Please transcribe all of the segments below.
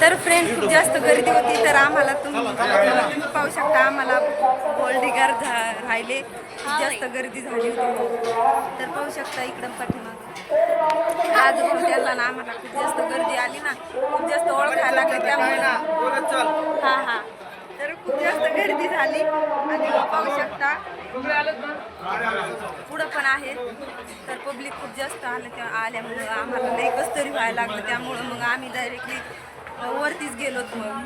तर फ्रेंड खूप जास्त गर्दी होती तर आम्हाला तुम्ही पाहू शकता आम्हाला गोल्डीगर राहिले. खूप जास्त गर्दी झाली होती. तर पाहू शकता इकडं पाठीमाग. आज त्याला ना आम्हाला खूप जास्त गर्दी आली ना. खूप जास्त ओळखायला लागले त्यामुळे. ना हा हा. तर खूप जास्त गर्दी झाली. आणि पाहू शकता पुढं पण आहे. तर पब्लिक खूप जास्त आलं त्या आल्यामुळं आम्हाला नाही कस तरी व्हायला लागलं. त्यामुळं मग आम्ही डायरेक्टली वरतीच गेलो मग.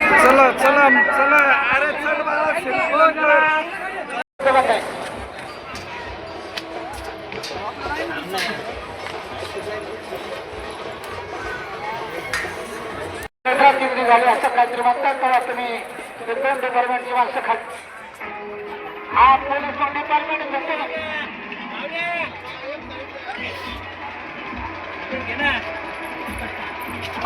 चला चला चला अरे चल बाळा शिकवण कर. ड्राफ्टिंग झाली असं काहीतरी म्हणतात तेव्हा तुम्ही ते दोन डिपार्टमेंटची माणसं खाल हा पोलीस डिपार्टमेंट घेते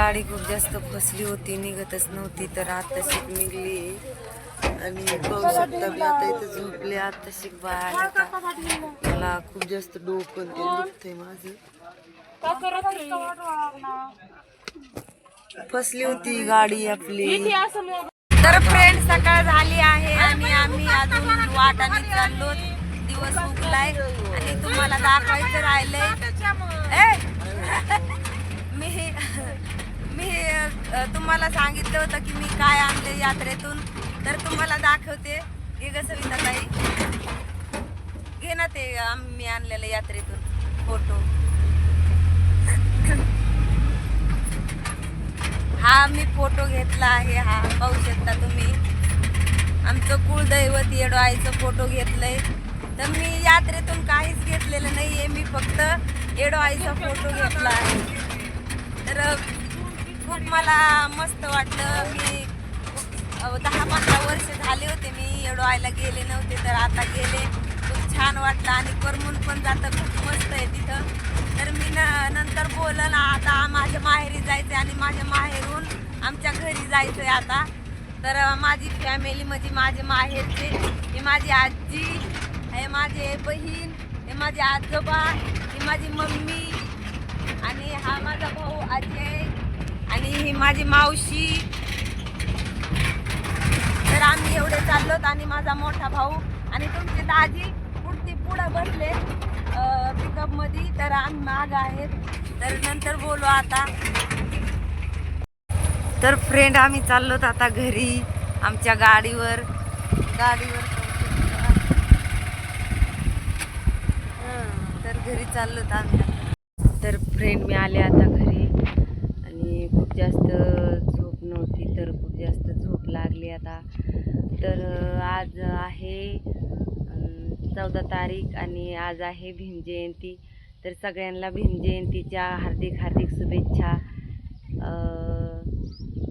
गाडी खूप जास्त फसली होती निघतच नव्हती तर आता शिक निघली. आणि पाहू शकता मी आता इथे झोपले आता शिक बाहेर मला खूप जास्त डोकं ते दुखतंय माझं. फसली होती गाडी आपली. तर फ्रेंड सकाळ झाली आहे आणि आम्ही अजून वाटाने चाललो. दिवस उगलाय. आणि तुम्हाला दाखवायचं राहिलंय. मी तुम्हाला सांगितलं होतं की मी काय आणले यात्रेतून. तर तुम्हाला दाखवते. हे ग सविताताई घे ना ते आम्ही आणलेलं यात्रेतून फोटो हा मी फोटो घेतला आहे. हा पाहू शकता तुम्ही. आमचं कुळदैवत येडो आईचं फोटो घेतलंय. तर मी यात्रेतून काहीच घेतलेलं नाही आहे मी फक्त येडो आईचा फोटो घेतला आहे. तर खूप मला मस्त वाटलं. मी दहा पंधरा वर्ष झाले होते मी येडोआईला गेले नव्हते तर आता गेले. खूप छान वाटलं आणि करमून पण जातं. खूप मस्त आहे तिथं. तर मी न नंतर बोललं ना आता माझ्या माहेरी जायचं आणि माझ्या माहेरून आमच्या घरी जायचं आहे आता. तर माझी फॅमिली म्हणजे माझे माहेरचे हे माझी आजी हे माझे बहीण हे माझे आजोबा ही माझी मम्मी आणि हा माझा भाऊ अजय आणि माझी मावशी. तर आम्ही एवढे चाललोत आणि माझा मोठा भाऊ आणि तुमची दाजी पुढती पुढं बसले पिकअपमध्ये तर आम्ही माग आहेत. तर नंतर बोलू आता. तर फ्रेंड आम्ही चाललोत आता घरी आमच्या गाडीवर. गाडीवर तर घरी चाललोत आम्ही. तर फ्रेंड मी आले आता घरी आणि खूप जास्त झोप नव्हती तर खूप जास्त झोप लागली आता तर अं, आज आहे चौदा तारीख आणि आज आहे भीम जयंती तर सगळ्यांना भीम जयंतीच्या हार्दिक हार्दिक शुभेच्छा.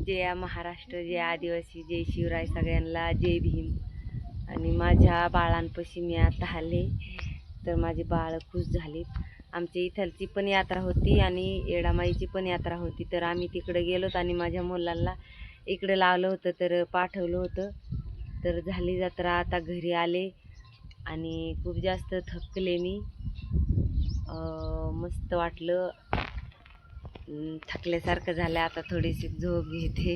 जय महाराष्ट्र जय आदिवासी जय शिवराय सगळ्यांना जय भीम. आणि माझ्या बाळांपाशी मी आता आले तर माझे बाळ खुश झाले आमच्या इथलची पण यात्रा होती आणि येडामाईची पण यात्रा होती. तर आम्ही तिकडे गेलोत आणि माझ्या मुलांना इकडे लावलं होतं तर पाठवलं होतं. तर झाली जत्रा आता घरी आले आणि खूप जास्त थकले मी. मस्त वाटलं. थकल्यासारखं झालं आता थोडीशी झोप घेते.